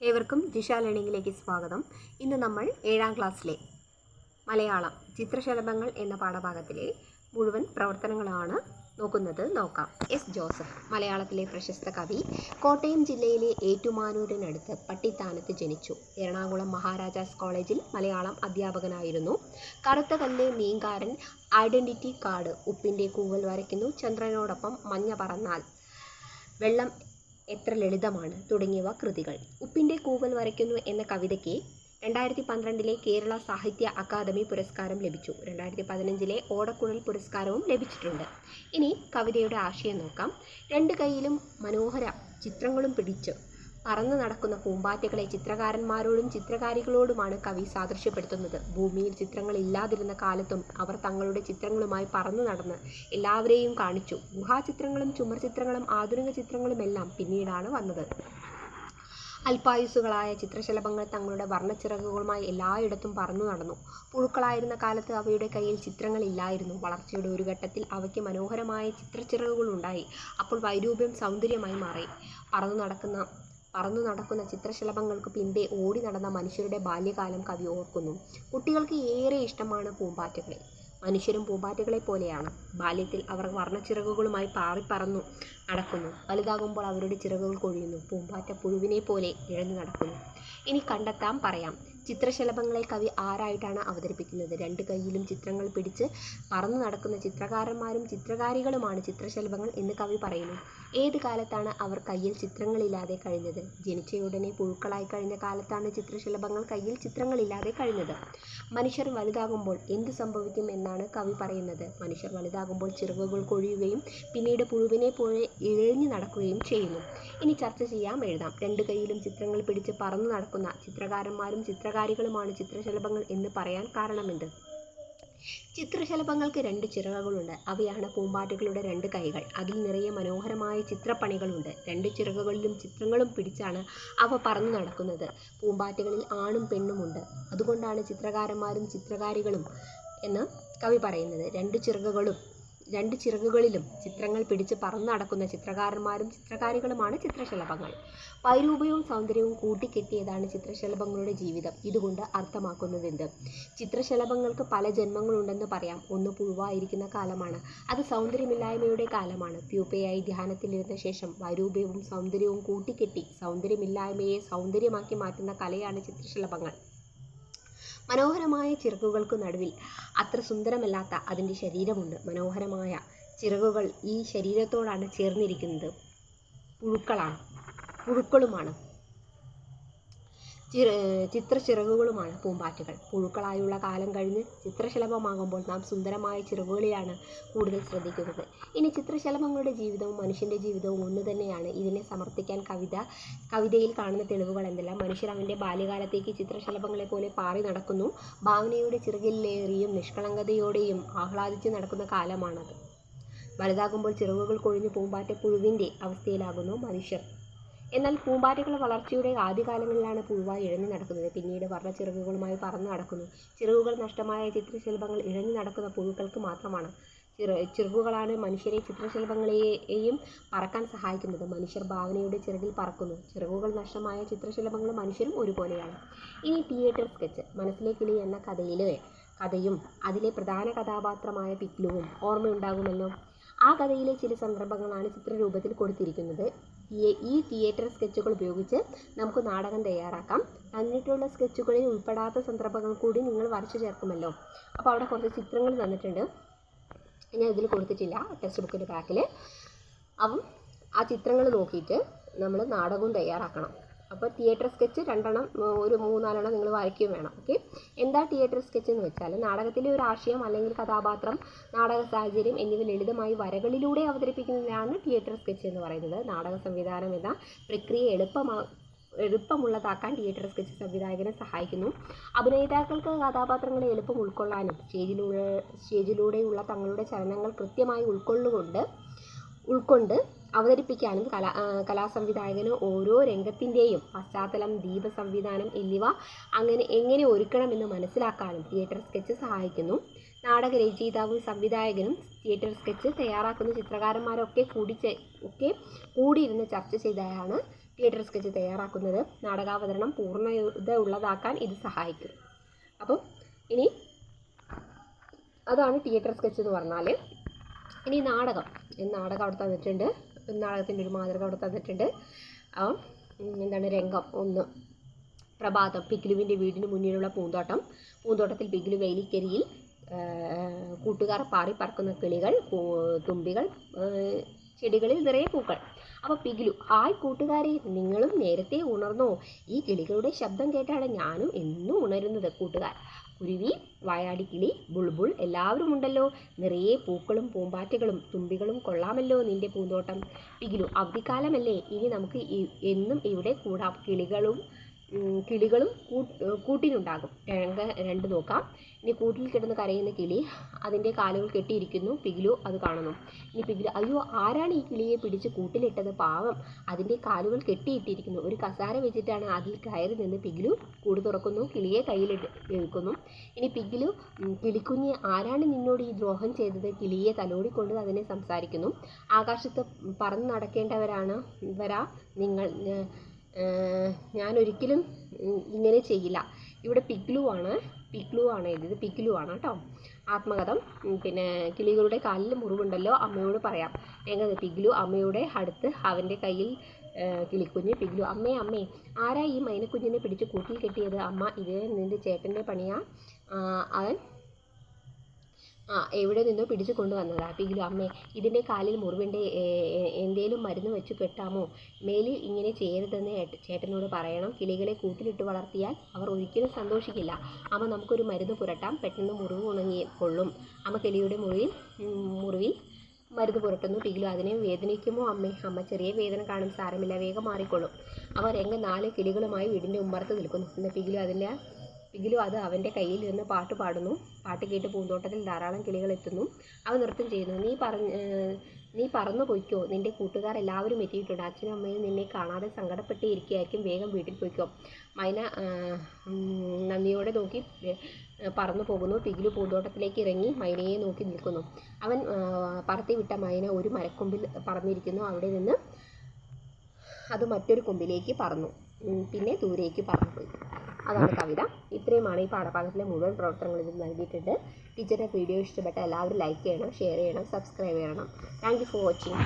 ഏവർക്കും ജിഷ ലേണിംഗിലേക്ക് സ്വാഗതം. ഇന്ന് നമ്മൾ ഏഴാം ക്ലാസ്സിലെ മലയാളം ചിത്രശലഭങ്ങൾ എന്ന പാഠഭാഗത്തിലെ മുഴുവൻ പ്രവർത്തനങ്ങളാണ് നോക്കുന്നത്. നോക്കാം. എസ് ജോസഫ് മലയാളത്തിലെ പ്രശസ്ത കവി. കോട്ടയം ജില്ലയിലെ ഏറ്റുമാനൂരിനടുത്ത് പട്ടിത്താനത്ത് ജനിച്ചു. എറണാകുളം മഹാരാജാസ് കോളേജിൽ മലയാളം അധ്യാപകനായിരുന്നു. കറുത്ത കല്ല് മീൻകാരൻ ഐഡന്റിറ്റി കാർഡ് ഉപ്പിന്റെ കൂവൽ വരയ്ക്കുന്നു ചന്ദ്രനോടൊപ്പം മഞ്ഞ പറന്നാൽ വെള്ളം എത്ര ലളിതമാണ് തുടങ്ങിയവ കൃതികൾ. ഉപ്പിന്റെ കൂവൽ വരയ്ക്കുന്നു എന്ന കവിതയ്ക്ക് രണ്ടായിരത്തി പന്ത്രണ്ടിലെ കേരള സാഹിത്യ അക്കാദമി പുരസ്കാരം ലഭിച്ചു. രണ്ടായിരത്തി പതിനഞ്ചിലെ ഓടക്കുഴൽ പുരസ്കാരവും ലഭിച്ചിട്ടുണ്ട്. ഇനി കവിതയുടെ ആശയം നോക്കാം. രണ്ട് കൈയിലും മനോഹര ചിത്രങ്ങളും പിടിച്ച് പറന്നു നടക്കുന്ന പൂമ്പാറ്റകളെ ചിത്രകാരന്മാരോടും ചിത്രകാരികളോടുമാണ് കവി സാദൃശ്യപ്പെടുത്തുന്നത്. ഭൂമിയിൽ ചിത്രങ്ങൾ ഇല്ലാതിരുന്ന കാലത്തും അവർ തങ്ങളുടെ ചിത്രങ്ങളുമായി പറന്നു നടന്ന് എല്ലാവരെയും കാണിച്ചു. ഗുഹാചിത്രങ്ങളും ചുമർ ചിത്രങ്ങളും ആധുനിക ചിത്രങ്ങളുമെല്ലാം പിന്നീടാണ് വന്നത്. അല്പായുസുകളായ ചിത്രശലഭങ്ങൾ തങ്ങളുടെ വർണച്ചിറകുകളുമായി എല്ലായിടത്തും പറന്നു നടന്നു. പുഴുക്കളായിരുന്ന കാലത്ത് അവയുടെ കയ്യിൽ ചിത്രങ്ങൾ ഇല്ലായിരുന്നു. വളർച്ചയുടെ ഒരു ഘട്ടത്തിൽ അവയ്ക്ക് മനോഹരമായ ചിത്രച്ചിറകുകൾ ഉണ്ടായി അപ്പോൾ വൈരൂപ്യം സൗന്ദര്യമായി മാറി. പറന്നു നടക്കുന്ന പറന്നു നടക്കുന്ന ചിത്രശലഭങ്ങൾക്ക് പിമ്പെ ഓടി നടന്ന മനുഷ്യരുടെ ബാല്യകാലം കവി ഓർക്കുന്നു. കുട്ടികൾക്ക് ഏറെ ഇഷ്ടമാണ് പൂമ്പാറ്റകളെ. മനുഷ്യരും പൂമ്പാറ്റകളെ പോലെയാണ്. ബാല്യത്തിൽ അവർ വർണച്ചിറകുകളുമായി പാറിപ്പറന്നു നടക്കുന്നു. വലുതാകുമ്പോൾ അവരുടെ ചിറകുകൾ കൊഴിയുന്നു. പൂമ്പാറ്റ പുഴുവിനെ പോലെ ഇഴഞ്ഞു നടക്കുന്നു. ഇനി കണ്ടെത്താം പറയാം. ചിത്രശലഭങ്ങളെ കവി ആരായിട്ടാണ് അവതരിപ്പിക്കുന്നത്? രണ്ട് കൈയിലും ചിത്രങ്ങൾ പിടിച്ച് പറന്നു നടക്കുന്ന ചിത്രകാരന്മാരും ചിത്രകാരികളുമാണ് ചിത്രശലഭങ്ങൾ എന്ന് കവി പറയുന്നു. ഏത് കാലത്താണ് അവർ കയ്യിൽ ചിത്രങ്ങളില്ലാതെ കഴിഞ്ഞത്? ജനിച്ചയുടനെ പുഴുക്കളായി കഴിഞ്ഞ കാലത്താണ് ചിത്രശലഭങ്ങൾ കയ്യിൽ ചിത്രങ്ങളില്ലാതെ കഴിഞ്ഞത്. മനുഷ്യർ വലുതാകുമ്പോൾ എന്ത് സംഭവിക്കും എന്നാണ് കവി പറയുന്നത്. മനുഷ്യർ വലുതാകുമ്പോൾ ചിറകുകൾ കൊഴിയുകയും പിന്നീട് പുഴുവിനെ പോലെ ഇഴഞ്ഞു നടക്കുകയും ചെയ്യുന്നു. ഇനി ചർച്ച ചെയ്യാം എഴുതാം. രണ്ട് കൈയിലും ചിത്രങ്ങൾ പിടിച്ച് പറന്നു നടക്കുന്ന ചിത്രകാരന്മാരും ചിത്രകാരികളുമാണ് ചിത്രശലഭങ്ങൾ എന്ന് പറയാൻ കാരണമെന്ത്? ചിത്രശലഭങ്ങൾക്ക് രണ്ട് ചിറകുകളുണ്ട്. അവയാണ് പൂമ്പാറ്റകളുടെ രണ്ട് കൈകൾ. അതിൽ നിറയെ മനോഹരമായ ചിത്രപ്പണികളുണ്ട്. രണ്ട് ചിറകുകളിലും ചിത്രങ്ങളും പിടിച്ചാണ് അവ പറന്നു നടക്കുന്നത്. പൂമ്പാറ്റകളിൽ ആണും പെണ്ണുമുണ്ട് അതുകൊണ്ടാണ് ചിത്രകാരന്മാരും ചിത്രകാരികളും എന്ന് കവി പറയുന്നത്. രണ്ട് ചിറകുകളും രണ്ട് ചിറകുകളിലും ചിത്രങ്ങൾ പിടിച്ച് പറന്നു നടക്കുന്ന ചിത്രകാരന്മാരും ചിത്രകാരികളുമാണ് ചിത്രശലഭങ്ങൾ. വൈരൂപ്യവും സൗന്ദര്യവും കൂട്ടിക്കെട്ടിയതാണ് ചിത്രശലഭങ്ങളുടെ ജീവിതം. ഇതുകൊണ്ട് അർത്ഥമാക്കുന്നതെന്ത്? ചിത്രശലഭങ്ങൾക്ക് പല ജന്മങ്ങളുണ്ടെന്ന് പറയാം. ഒന്ന് പുഴുവായിരിക്കുന്ന കാലമാണ്. അത് സൗന്ദര്യമില്ലായ്മയുടെ കാലമാണ്. പ്യൂപ്പയായി ധ്യാനത്തിലിരുന്ന ശേഷം വൈരൂപ്യവും സൗന്ദര്യവും കൂട്ടിക്കെട്ടി സൗന്ദര്യമില്ലായ്മയെ സൗന്ദര്യമാക്കി മാറ്റുന്ന കലയാണ് ചിത്രശലഭങ്ങൾ. മനോഹരമായ ചിറകുകൾക്ക് നടുവിൽ അത്ര സുന്ദരമല്ലാത്ത അതിന്റെ ശരീരമുണ്ട്. മനോഹരമായ ചിറകുകൾ ഈ ശരീരത്തോടാണ് ചേർന്നിരിക്കുന്നത്. പുഴുക്കളാണ്. പുഴുക്കളുമാണ്. ചിത്രച്ചിറകുകളുമാണ് പൂമ്പാറ്റകൾ. പുഴുക്കളായുള്ള കാലം കഴിഞ്ഞ് ചിത്രശലഭമാകുമ്പോൾ നാം സുന്ദരമായ ചിറകുകളിലാണ് കൂടുതൽ ശ്രദ്ധിക്കുന്നത്. ഇനി ചിത്രശലഭങ്ങളുടെ ജീവിതവും മനുഷ്യന്റെ ജീവിതവും ഒന്ന് തന്നെയാണ്. ഇതിനെ സമർത്ഥിക്കാൻ കവിത കവിതയിൽ കാണുന്ന തെളിവുകൾ എന്തെല്ലാം? മനുഷ്യർ അവന്റെ ബാല്യകാലത്തേക്ക് ചിത്രശലഭങ്ങളെ പോലെ പാറി നടക്കുന്നു. ഭാവനയുടെ ചിറകിലേറിയും നിഷ്കളങ്കതയോടെയും ആഹ്ലാദിച്ച് നടക്കുന്ന കാലമാണത്. വലുതാകുമ്പോൾ ചിറകുകൾ കൊഴിഞ്ഞ് പൂമ്പാറ്റ പുഴുവിന്റെ അവസ്ഥയിലാകുന്നു മനുഷ്യർ. എന്നാൽ പൂമ്പാറ്റകളുടെ വളർച്ചയുടെ ആദ്യകാലങ്ങളിലാണ് പൂവ ഇഴഞ്ഞു നടക്കുന്നത്. പിന്നീട് വർണ ചിറകുകളുമായി പറന്നു നടക്കുന്നു. ചിറകുകൾ നഷ്ടമായ ചിത്രശലഭങ്ങൾ ഇഴഞ്ഞു നടക്കുന്ന പുഴുക്കൾക്ക് മാത്രമാണ് ചിറ ചിറകുകളാണ് മനുഷ്യരെ ചിത്രശലഭങ്ങളെയും പറക്കാൻ സഹായിക്കുന്നത്. മനുഷ്യർ ഭാവനയുടെ ചിറകിൽ പറക്കുന്നു. ചിറകുകൾ നഷ്ടമായ ചിത്രശലഭങ്ങൾ മനുഷ്യരും ഒരുപോലെയാണ്. ഇനി തിയേറ്റർ സ്കെച്ച്. മനസ്സിലെ കിളി എന്ന കഥയിലെ കഥയും അതിലെ പ്രധാന കഥാപാത്രമായ പിക്ലുവും ഓർമ്മയുണ്ടാകുമല്ലോ. ആ കഥയിലെ ചില സന്ദർഭങ്ങളാണ് ചിത്രരൂപത്തിൽ കൊടുത്തിരിക്കുന്നത്. ഈ തിയേറ്റർ സ്കെച്ചുകൾ ഉപയോഗിച്ച് നമുക്ക് നാടകം തയ്യാറാക്കാം. തന്നിട്ടുള്ള സ്കെച്ചുകളിൽ ഉൾപ്പെടാത്ത സന്ദർഭങ്ങൾ കൂടി നിങ്ങൾ വരച്ചു ചേർക്കുമല്ലോ. അപ്പോൾ അവിടെ കുറച്ച് ചിത്രങ്ങൾ തന്നിട്ടുണ്ട്. ഞാൻ ഇതിൽ കൊടുത്തിട്ടില്ല. ടെക്സ്റ്റ് ബുക്കിന്റെ ബാക്കിൽ അപ്പം ആ ചിത്രങ്ങൾ നോക്കിയിട്ട് നമ്മൾ നാടകവും തയ്യാറാക്കണം. അപ്പോൾ തിയേറ്റർ സ്കെച്ച് രണ്ടെണ്ണം ഒരു മൂന്നാലെണ്ണം നിങ്ങൾ വായിക്കുകയും വേണം ഓക്കെ? എന്താ തിയേറ്റർ സ്കെച്ച് എന്ന് വെച്ചാൽ നാടകത്തിലെ ഒരു ആശയം അല്ലെങ്കിൽ കഥാപാത്രം നാടക സാഹചര്യം എന്നിവ ലളിതമായി വരകളിലൂടെ അവതരിപ്പിക്കുന്നതിനാണ് തിയേറ്റർ സ്കെച്ച് എന്ന് പറയുന്നത്. നാടക സംവിധാനം എന്ന പ്രക്രിയ എളുപ്പമാ എളുപ്പമുള്ളതാക്കാൻ തിയേറ്റർ സ്കെച്ച് സംവിധായകനെ സഹായിക്കുന്നു. അഭിനേതാക്കൾക്ക് കഥാപാത്രങ്ങളെ എളുപ്പം ഉൾക്കൊള്ളാനും സ്റ്റേജിലൂടെ സ്റ്റേജിലൂടെയുള്ള തങ്ങളുടെ ചലനങ്ങൾ കൃത്യമായി ഉൾക്കൊള്ളുകൊണ്ട് ഉൾക്കൊണ്ട് അവതരിപ്പിക്കാനും കലാ കലാസംവിധായകന് ഓരോ രംഗത്തിന്റെയും പശ്ചാത്തലം ദീപ സംവിധാനം എന്നിവ അങ്ങനെ എങ്ങനെ ഒരുക്കണമെന്ന് മനസ്സിലാക്കാനും തിയേറ്റർ സ്കെച്ച് സഹായിക്കുന്നു. നാടക രചയിതാവും സംവിധായകനും തിയേറ്റർ സ്കെച്ച് തയ്യാറാക്കുന്ന ചിത്രകാരന്മാരൊക്കെ കൂടി ഒക്കെ കൂടിയിരുന്ന് ചർച്ച ചെയ്താണ് തിയേറ്റർ സ്കെച്ച് തയ്യാറാക്കുന്നത്. നാടകാവതരണം പൂർണത ഉള്ളതാക്കാൻ ഇത് സഹായിക്കും. അപ്പം ഇനി അതാണ് തിയേറ്റർ സ്കെച്ച് എന്ന് പറഞ്ഞാൽ ഇനി നാടകം. നാടകം അവിടെ തന്നിട്ടുണ്ട് നാടകത്തിന്റെ ഒരു മാതൃക അവിടെ തന്നിട്ടുണ്ട്. എന്താണ് രംഗം? ഒന്ന് പ്രഭാതം പിഗ്ലുവിന്റെ വീടിന് മുന്നിലുള്ള പൂന്തോട്ടം. പൂന്തോട്ടത്തിൽ പിഗ്ലു വേലിക്കരിയിൽ കൂട്ടുകാർ പാറി പറക്കുന്ന കിളികൾ തുമ്പികൾ ചെടികളിൽ നിറയെ പൂക്കൾ. അപ്പോൾ പിഗ്ലു ഹായ് കൂട്ടുകാരെ നിങ്ങളും നേരത്തെ ഉണർന്നോ? ഈ കിളികളുടെ ശബ്ദം കേട്ടാണ് ഞാനും എന്നും ഉണരുന്നത് കൂട്ടുകാർ. കുരുവി വായാടിക്കിളി ബുൾബുൾ എല്ലാവരും ഉണ്ടല്ലോ നിറയെ പൂക്കളും പൂമ്പാറ്റകളും തുമ്പികളും കൊള്ളാമല്ലോ നിന്റെ പൂന്തോട്ടം. പിഗിലു അവധിക്കാലമല്ലേ? ഇനി നമുക്ക് എന്നും ഇവിടെ കൂടാം. കിളികളും കിളികളും കൂട്ടിലുണ്ടാകും രംഗ രണ്ട് നോക്കാം. ഇനി കൂട്ടിൽ കിടന്ന് കരയുന്ന കിളി അതിന്റെ കാലുകൾ കെട്ടിയിരിക്കുന്നു. പിഗിലു അത് കാണുന്നു. ഇനി പിഗിലു അയ്യോ ആരാണ് ഈ കിളിയെ പിടിച്ച് കൂട്ടിലിട്ടത്? പാവം. അതിന്റെ കാലുകൾ കെട്ടിയിട്ടിരിക്കുന്നു. ഒരു കസാര വെച്ചിട്ടാണ് അതിൽ കയറി നിന്ന് പിഗിലു കൂട് തുറക്കുന്നു. കിളിയെ കയ്യിലിട്ട് എടുക്കുന്നു ഇനി പിഗിലു കിളിക്കുഞ്ഞ് ആരാണ് നിന്നോട് ഈ ദ്രോഹം ചെയ്തത് കിളിയെ തലോടിക്കൊണ്ട് അതിനെ സംസാരിക്കുന്നു. ആകാശത്ത് പറന്ന് നടക്കേണ്ടവരാണ് ഇവരാ നിങ്ങൾ ഞാൻ ഒരിക്കലും ഇങ്ങനെ ചെയ്യില്ല. ഇവിടെ പിഗ്ലു ആണ്. പിഗ്ലു ആണ് എഴുതിയത്. പിഗ്ലു ആണ് കേട്ടോ. ആത്മകഥം. പിന്നെ കിളികളുടെ കാലിൽ മുറിവുണ്ടല്ലോ അമ്മയോട് പറയാം. എങ്ങനെ പിഗ്ലു അമ്മയുടെ അടുത്ത് അവന്റെ കയ്യിൽ കിളിക്കുഞ്ഞ്. പിഗ്ലു അമ്മേ അമ്മേ ആരാ ഈ മൈനക്കുഞ്ഞിനെ പിടിച്ച് കൂട്ടിൽ കെട്ടിയത്? അമ്മ ഇത് നിന്റെ ചേട്ടന്റെ പണിയാ. അവൻ ആ എവിടെ നിന്നോ പിടിച്ചു കൊണ്ടുവന്നതാ. പിഗ്ലു അമ്മേ ഇതിന്റെ കാലിൽ മുറിവിന്റെ എന്തേലും മരുന്ന് വെച്ച് കെട്ടാമോ? മേലിൽ ഇങ്ങനെ ചെയ്യരുതെന്ന് ചേട്ടനോട് പറയണം. കിളികളെ കൂട്ടിലിട്ട് വളർത്തിയാൽ അവർ ഒരിക്കലും സന്തോഷിക്കില്ല. അമ്മ നമുക്കൊരു മരുന്ന് പുരട്ടാം. പെട്ടെന്ന് മുറിവ് ഉണങ്ങി കൊള്ളും. അമ്മ കിളിയുടെ മുറിവിൽ മുറിവിൽ മരുന്ന് പുരട്ടുന്നു. പിഗ്ലു അതിനെ വേദനിക്കുമോ അമ്മേ? അമ്മ ചെറിയ വേദന കാണും. സാരമില്ല വേഗം മാറിക്കൊള്ളും. അവ രംഗം നാല് കിളികളുമായി വീടിന്റെ ഉമ്മറത്ത് നിൽക്കുന്നു. പിന്നെ പിഗ്ലു അതിന്റെ പിഗിലു അത് അവന്റെ കയ്യിൽ നിന്ന് പാട്ട് പാടുന്നു. പാട്ട് കേട്ട് പൂന്തോട്ടത്തിൽ ധാരാളം കിളികൾ എത്തുന്നു. അവ നൃത്തം ചെയ്യുന്നു. നീ പറഞ്ഞ നീ പറന്നു പൊയ്ക്കോ. നിന്റെ കൂട്ടുകാർ എല്ലാവരും എത്തിയിട്ടുണ്ട്. അച്ഛനും അമ്മയും നിന്നെ കാണാതെ സങ്കടപ്പെട്ടേ ഇരിക്കുകയായിരിക്കും വേഗം വീട്ടിൽ പൊയ്ക്കോ. മൈന നന്ദിയോടെ നോക്കി പറന്നു പോകുന്നു. പിഗിലു പൂന്തോട്ടത്തിലേക്ക് ഇറങ്ങി മൈനയെ നോക്കി നിൽക്കുന്നു. അവൻ പറത്തിവിട്ട പറത്തി വിട്ട മൈന ഒരു മരക്കൊമ്പിൽ പറന്നിരിക്കുന്നു. അവിടെ നിന്ന് അത് മറ്റൊരു കൊമ്പിലേക്ക് പറന്നു. പിന്നെ ദൂരേക്ക് പറന്നുപോയി. അതാണ് കവിത. ഇത്രയുമാണ് ഈ പാഠഭാഗത്തിലെ മുഴുവൻ പ്രവർത്തനങ്ങൾ ഇതിൽ നൽകിയിട്ടുണ്ട്. ടീച്ചറുടെ വീഡിയോ ഇഷ്ടപ്പെട്ട എല്ലാവരും ലൈക്ക് ചെയ്യണം ഷെയർ ചെയ്യണം സബ്സ്ക്രൈബ് ചെയ്യണം. Thank for watching